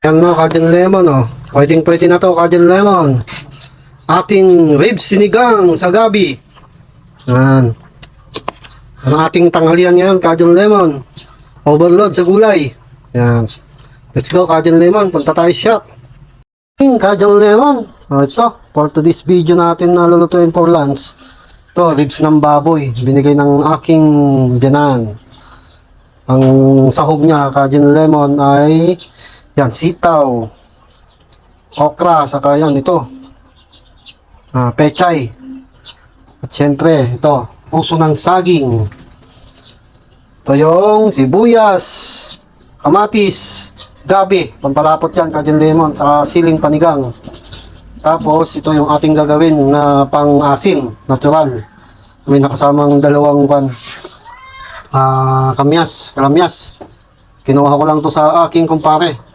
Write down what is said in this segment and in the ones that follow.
Yan mga Cajun Lemon, oh. Pwedeng pwede na to, Cajun Lemon. Ating ribs sinigang sa gabi. Yan. Ang ating tanghalian ngayon, Cajun Lemon. Overload sa gulay. Yan. Let's go, Cajun Lemon. Punta tayo shop. Cajun Lemon. Oh, ito, for today's video natin na lulutuin for lunch. Ito, ribs ng baboy. Binigay ng aking biyanan. Ang sahog niya, Cajun Lemon, ay yan, sitaw, okra, saka yan, ito, ah, pechay. At syempre, ito, puso ng saging. Ito yung sibuyas, kamatis, gabi, pampalapot yan, Cajun Lemon, saka siling panigang. Tapos, ito yung ating gagawin na pang-asim, natural. May nakasamang dalawang pan, ah, kamyas, kalamyas. Kinuha ko lang to sa aking kumpare.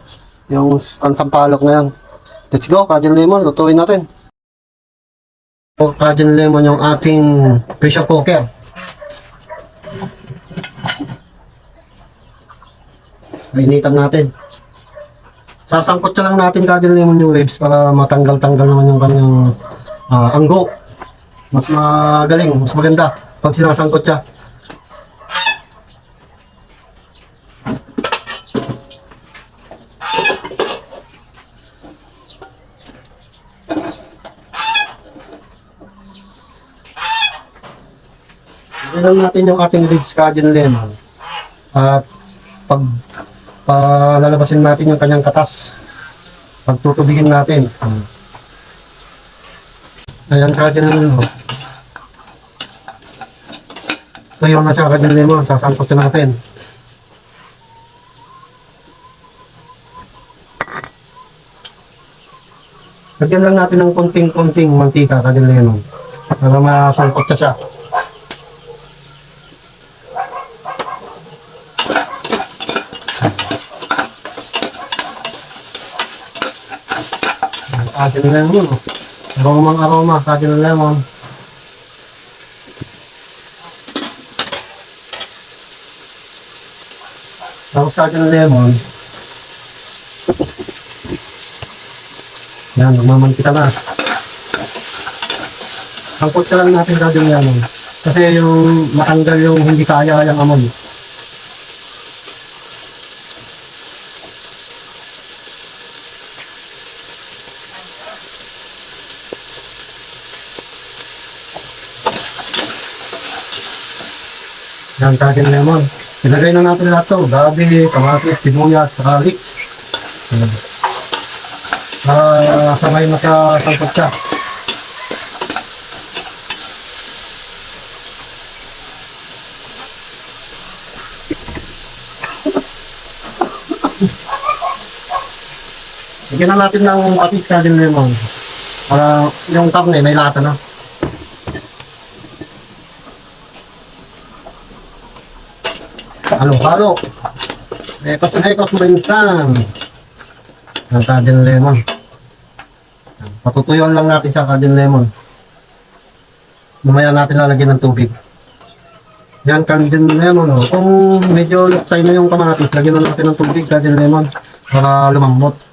Yung pansampalok na yan. Let's go, Cajun Lemon, lutuin natin. O, Cajun Lemon yung ating pressure cooker. Mainitan natin. Sasangkot siya lang natin Cajun Lemon yung ribs para matanggal-tanggal naman yung kanyang ah, anggo. Mas magaling, mas maganda pag sinasangkot siya. Lang natin yung ating ribs Cajun lemon. At pag palalabasin natin yung kanyang katas. Pagtutubigin natin. Ayan Cajun lemon. Tuyo na siya Cajun lemon. Sasangkot na natin. Lagyan lang natin ng konting-konting mantika Cajun lemon. Para masangkot siya siya. Kagin ng lemon. Aromang aroma, kagin ng lemon. Tapos kagin ng lemon. Yan, nagmamantika na. Angkot ka lang natin kagin ng lemon. Kasi yung matanggal yung hindi kaya yung amoy. Yan, kagin lemon. Ilagay na natin lahat to. Gabi, kamatis, sibuyas, saka leeks. Yan. Para sabay makasangkot siya. Lagyan na natin ng patis kagin lemon. Para yung karne may lata na. Halo-halo. Ekos na ekos minsan. Ang cajun lemon. Patutuyuan lang natin sa cajun lemon. Mamaya natin lalagyan ng tubig. Yan, cajun lemon. Oh. Kung medyo luktay na yung kamatis, lagyan na natin ng tubig, cajun lemon. Para lumambot.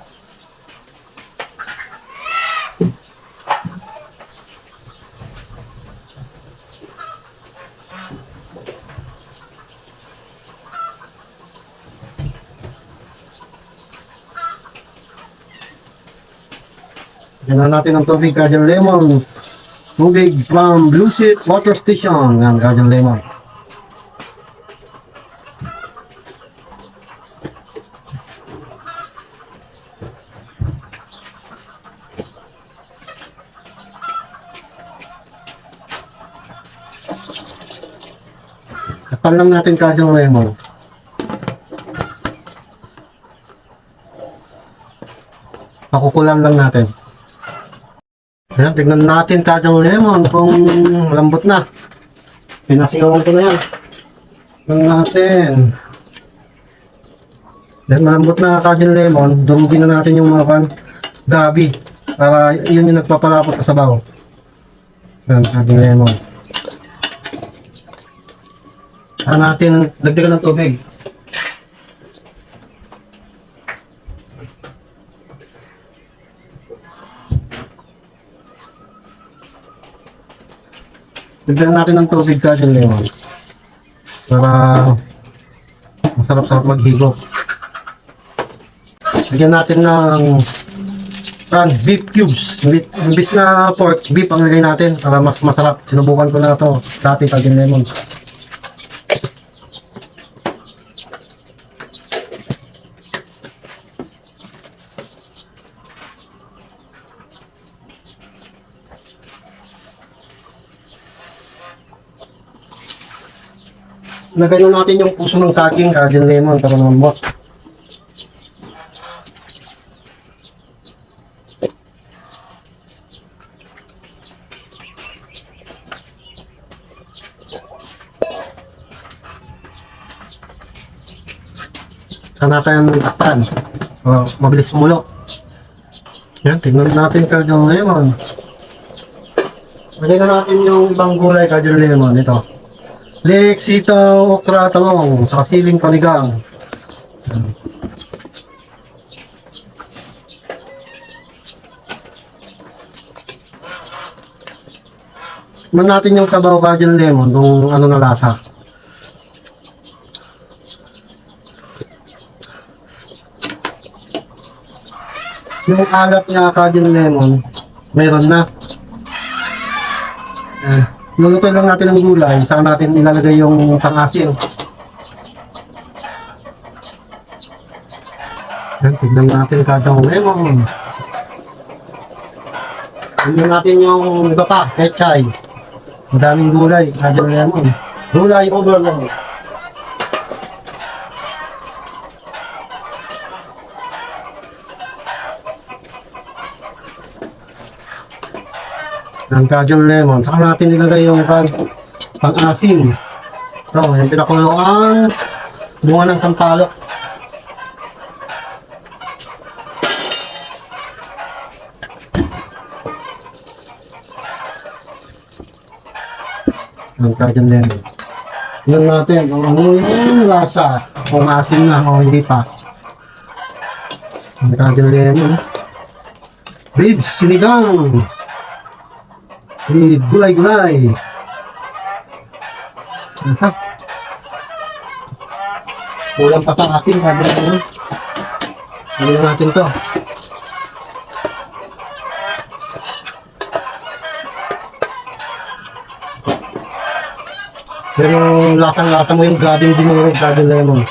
Na natin ng tubig, cajun lemon. Tubig from Blue Seat Water Station. Yan, cajun lemon. Kapal lang natin cajun lemon. Pakukulan lang natin. Ayan, tignan natin kajang lemon kung lambot na. Pinasigawan ko na yan. Tignan natin. Dahil malambot na kajang lemon, durugin na natin yung mga kan gabi. Para yun yung nagpapalapot sa sabaw. Ayan, kajang lemon. Saka natin dagdagan ng tubig. Bigyan natin ng tubig ka dyan, Lemon. Para masarap-sarap maghigop. Bigyan natin ng pan, beef cubes. Imbis, na pork, beef ang lagay natin para mas masarap. Sinubukan ko na ito dati kagin lemon. Lagay na natin yung puso ng saging, kagin lemon, para mamot. Sana tayo ng takpan. Oh, mabilis mulo. Yan, tingnan natin kagin lemon. Lagay na natin yung ibang gulay kagin lemon. Ito. Leek, sitaw, okra, talong, sa siling panigang. Man natin yung sabaw kagin lemon kung ano na lasa. Yung alat niya kagin lemon, meron na. Eh, lulutoy lang natin ng gulay, saka natin ilalagay yung pang-asin. Yan, tignan natin kada lemon. Tignan natin yung iba pa, pechay. Madaming gulay, kada lemon. Gulay overload. Ng Cajun lemon. Saka natin nilagay yung pang, pang-asim. So, yung pinakulo ang bunga ng sampalok. Ng Cajun lemon. Yun natin kung ano yung lasa. Kung asim na o hindi pa. Ng Cajun lemon. Ribs, sinigang. With gulay-gulay. Aha. Kulang pa sa asin, sabi na na natin to. Pero lasang-lasa mo yung gabing dinurog, gabing lemon.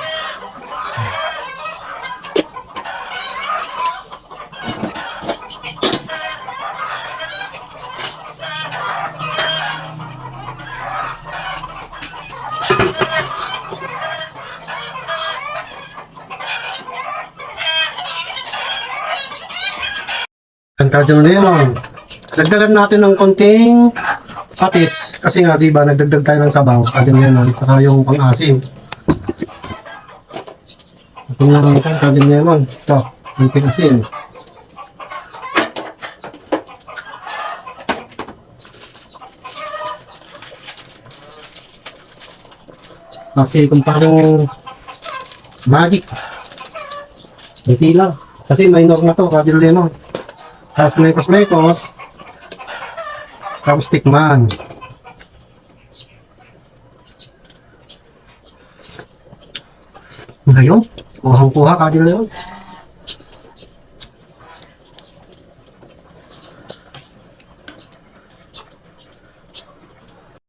Ang Cajun lemon. Dagdagan natin ng konting patis. Kasi nga, di ba, nagdagdag tayo ng sabaw. Cajun lemon. Saka yung pang-asim. Ito nga lang ito, Cajun lemon. Ito, konting asin. Kasi kung parang magic. Hindi lang. Kasi minor na to, Cajun lemon. Tapos mekos-mekos. Tapos tikman. Ngayon, kuhang-kuha ka din yun.